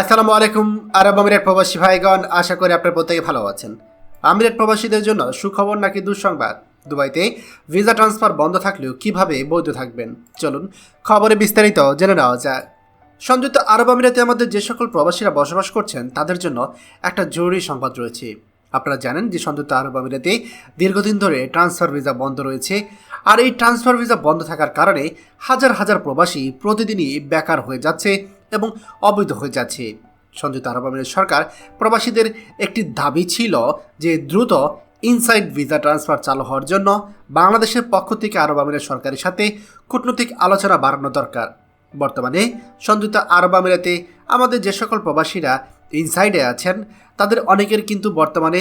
আসসালামু আলাইকুম, আরব আমিরাত প্রবাসী ভাইগণ, আশা করি আপনার প্রত্যেকে ভালো আছেন। আমিরাত প্রবাসীদের জন্য সুখবর নাকি দুঃসংবাদ? দুবাইতে ভিসা ট্রান্সফার বন্ধ থাকলেও কীভাবে বৈধ থাকবেন? চলুন খবরে বিস্তারিত জেনে নেওয়া যাক। সংযুক্ত আরব আমিরাতে আমাদের যে সকল প্রবাসীরা বসবাস করছেন, তাদের জন্য একটা জরুরি সংবাদ রয়েছে। আপনারা জানেন যে সংযুক্ত আরব আমিরাতে দীর্ঘদিন ধরে ট্রান্সফার ভিসা বন্ধ রয়েছে। আর এই ট্রান্সফার ভিসা বন্ধ থাকার কারণে হাজার হাজার প্রবাসী প্রতিদিনই বেকার হয়ে যাচ্ছে। এবং অবৈধ হয়ে যাচ্ছে। সংযুক্ত আরব আমিরাত সরকার প্রবাসীদের একটি দাবি ছিল যে দ্রুত ইনসাইড ভিসা ট্রান্সফার চালু হওয়ার জন্য বাংলাদেশের পক্ষ থেকে আরব আমিরাত সরকারের সাথে কূটনৈতিক আলোচনা বাড়ানো দরকার। বর্তমানে সংযুক্ত আরব আমিরাতে আমাদের যে সকল প্রবাসীরা ইনসাইডে আছেন, তাদের অনেকের কিন্তু বর্তমানে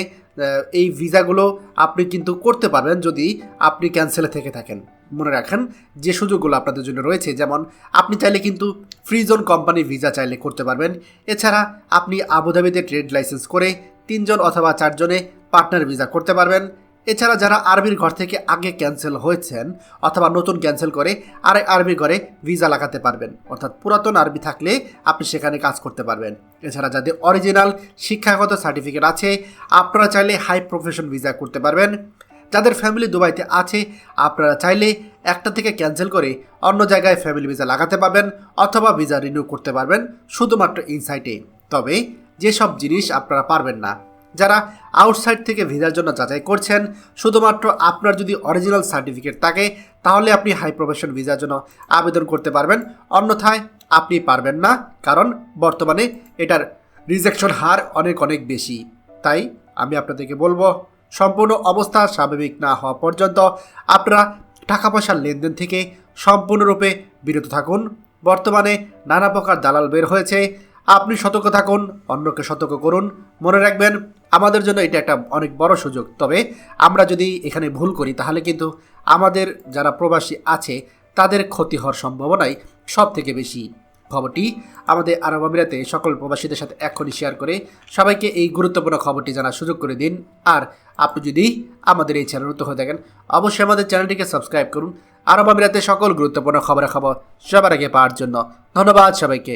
এই ভিসাগুলো আপনি কিন্তু করতে পারবেন যদি আপনি ক্যান্সেলে থেকে থাকেন। মনে রাখেন, যে সুযোগগুলো আপনাদের জন্য রয়েছে, যেমন আপনি চাইলে কিন্তু ফ্রি জোন কোম্পানি ভিসা চাইলে করতে পারবেন। এছাড়া আপনি আবুধাবিতে ট্রেড লাইসেন্স করে তিনজন অথবা চারজনে পার্টনার ভিসা করতে পারবেন। এছাড়া যারা আরবির ঘর থেকে আগে ক্যান্সেল হয়েছেন অথবা নতুন ক্যান্সেল করে আর আরবির ঘরে ভিসা লাগাতে পারবেন। অর্থাৎ পুরাতন আরবি থাকলে আপনি সেখানে কাজ করতে পারবেন। এছাড়া যাদের অরিজিনাল শিক্ষাগত সার্টিফিকেট আছে, আপনারা চাইলে হাই প্রফেশন ভিসা করতে পারবেন। যাদের ফ্যামিলি দুবাইতে আছে, আপনারা চাইলে একটা থেকে ক্যান্সেল করে অন্য জায়গায় ফ্যামিলি ভিসা লাগাতে পারবেন অথবা ভিসা রিনিউ করতে পারবেন, শুধুমাত্র ইনসাইটে তবে যেসব জিনিস আপনারা পারবেন না যারা আউটসাইড থেকে ভিসার জন্য যাচাই করছেন, শুধুমাত্র আপনার যদি অরিজিনাল সার্টিফিকেট থাকে, তাহলে আপনি হাই প্রফেশন ভিসার জন্য আবেদন করতে পারবেন। অন্যথায় আপনি পারবেন না, কারণ বর্তমানে এটার রিজেকশন হার অনেক অনেক বেশি। তাই আমি আপনাদেরকে বলব, সম্পূর্ণ অবস্থা স্বাভাবিক না হওয়া পর্যন্ত আপনারা টাকা পয়সার লেনদেন থেকে সম্পূর্ণরূপে বিরত থাকুন। বর্তমানে নানা প্রকার দালাল বের হয়েছে। আপনি সতর্ক থাকুন, অন্যকে সতর্ক করুন। মনে রাখবেন আমাদের জন্য এটা একটা অনেক বড় সুযোগ। তবে আমরা যদি এখানে ভুল করি, তাহলে কিন্তু আমাদের যারা প্রবাসী আছে, তাদের ক্ষতি হওয়ার সম্ভাবনাই সব থেকে বেশি। খবরটি আমাদের আরব আমিরাতে সকল প্রবাসীদের সাথে এখনই শেয়ার করে। সবাইকে এই গুরুত্বপূর্ণ খবরটি জানার সুযোগ করে দিন। আর আপনি যদি আমাদের এই চ্যানেল হয়ে থাকেন, অবশ্যই আমাদের চ্যানেলটিকে সাবস্ক্রাইব করুন। আরব আমিরাতে সকল গুরুত্বপূর্ণ খবরাখবর সবার আগে পাওয়ার জন্য ধন্যবাদ সবাইকে।